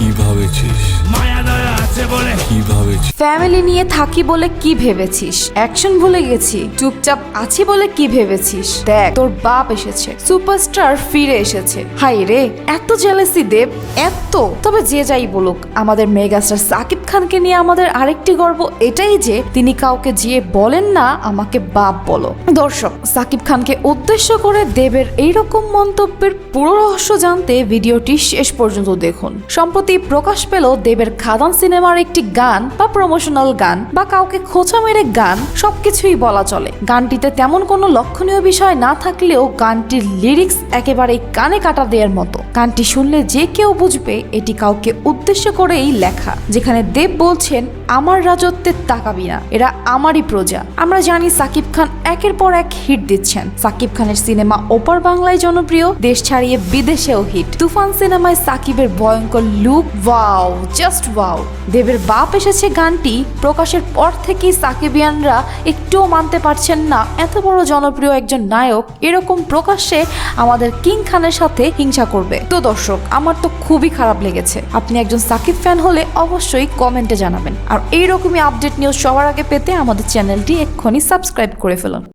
কি ভাবেছিস? মায়া দয়া আছে বলে কি ফ্যামিলি নিয়ে থাকি বলে কি ভেবেছিস? অ্যাকশন ভুলে গেছি। চুপচাপ আছি বলে কি ভেবেছিস? দেখ, তোর বাপ এসেছে। সুপারস্টার ফিরে এসেছে। হাই রে, এত জেলেসি দেব, এত। তবে যে যাই বলুক, আমাদের মেগাস্টার সাকিব খানকে নিয়ে আমাদের আরেকটি গর্ব এটাই যে, তিনি কাউকে জিয়ে বলেন না, আমাকে বাপ বলো। দর্শক, সাকিব খানকে উদ্দেশ্য করে দেবের এইরকম মন্তব্যের পুরো রহস্য জানতে ভিডিওটি শেষ পর্যন্ত দেখুন। সম্প্রতি প্রকাশ পেল দেবের খাদান সিনেমার একটি গান, বা প্রমোশনাল গান বা কাউকে খোঁচা মেরে গান, সবকিছুই বলা চলে। গানটিতে তেমন কোনো লক্ষণীয় বিষয় না থাকলেও গানটির লিরিক্স একেবারে কানে কাটা দেওয়ার মতো। গানটি শুনলে যে কেউ বুঝবে, এটি কাউকে উদ্দেশ্য করেই লেখা, যেখানে দেব বলছেন, আমার রাজত্বের তাকাবি না এরা আমারই প্রজা। আমরা জানি সাকিব খান একের পর এক হিট দিচ্ছেন। সাকিব খানের সিনেমা ওপার বাংলায় জনপ্রিয়, দেশ ছাড়িয়ে বিদেশেও হিট তুফান সিনেমায় সাকিবের ভয়ঙ্কর লুক ওয়াও জাস্ট ওয়াও দেবের বাপ এসেছে গানটি প্রকাশের পর থেকেই সাকিবিয়ানরা একটুও মানতে পারছেন না। এত বড় জনপ্রিয় একজন নায়ক এরকম প্রকাশ্যে আমাদের কিং খানের সাথে হিংসা করবে। তো দর্শক, আমার তো খুবই খারাপ লেগেছে। আপনি একজন সাকিব ফ্যান হলে অবশ্যই কমেন্টে জানাবেন। আর এইরকমই আপডেট নিউজ সবার আগে পেতে আমাদের চ্যানেলটি এক্ষুনি সাবস্ক্রাইব করে ফেলুন।